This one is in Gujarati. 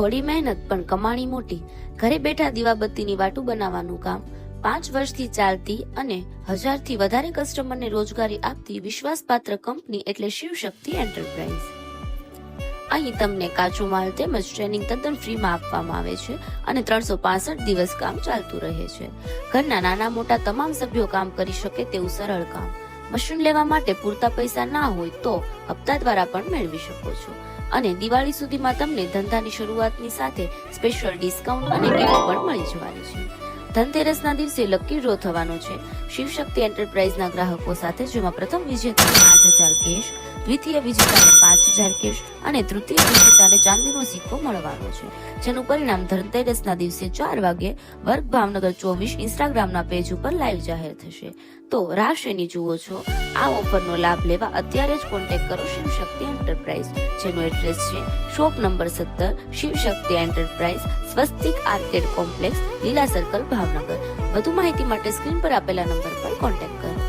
થોડી મહેનત પણ કમાણી મોટી. ઘરે બેઠા દીવાબત્તીની વાટુ બનાવવાનું કામ પાંચ વર્ષથી ચાલતી અને હજારથી વધારે કસ્ટમરને રોજગારી આપતી વિશ્વાસપાત્ર કંપની એટલે શિવશક્તિ એન્ટરપ્રાઇઝ અહીં તમને કાચો માલ તેમજ ટ્રેનિંગ તદ્દન ફ્રીમાં આપવામાં આવે છે અને ત્રણસો પાસઠ દિવસ કામ ચાલતું રહે છે. ઘરના નાના મોટા તમામ સભ્યો કામ કરી શકે તેવું સરળ કામ. મશીન લેવા માટે પૂરતા પૈસા ના હોય તો હપ્તા દ્વારા પણ મેળવી શકો છો. અને દિવાળી સુધીમાં તમને ધંધાની શરૂઆતની સાથે સ્પેશિયલ ડિસ્કાઉન્ટ અને ગિફ્ટ પણ મળી જવાની છે. ધનતેરસના દિવસે લકી ડ્રો થવાનો છે. શિવશક્તિ એન્ટરપ્રાઇઝના ગ્રાહકો સાથે, જેમાં પ્રથમ વિજેતાને આઠ હજાર કેશ, દ્વિતીય વિજેતાને પાંચ હજાર કેશ અને તૃતીય વિજેતાને ચાંદીનો મળવાનો છે, જેનું પરિણામ ધનતેરસના દિવસે ચાર વાગે વર્ગ ભાવનગર ચોવીસ ઇન્સ્ટાગ્રામના પેજ ઉપર લાઈવ જાહેર થશે. તો રાશિની જુઓ છો, આ ઓફરનો લાભ લેવા અત્યારે જ કોન્ટેક્ટ કરો શિવશક્તિ એન્ટરપ્રાઇઝ જેનું એડ્રેસ છે શોપ નંબર સત્તર, Shivshakti enterprise Swastik arcade complex Leela circle Bhavnagar. વધુ માહિતી માટે સ્ક્રીન પર આપેલા નંબર પર કોન્ટેક્ટ કરો.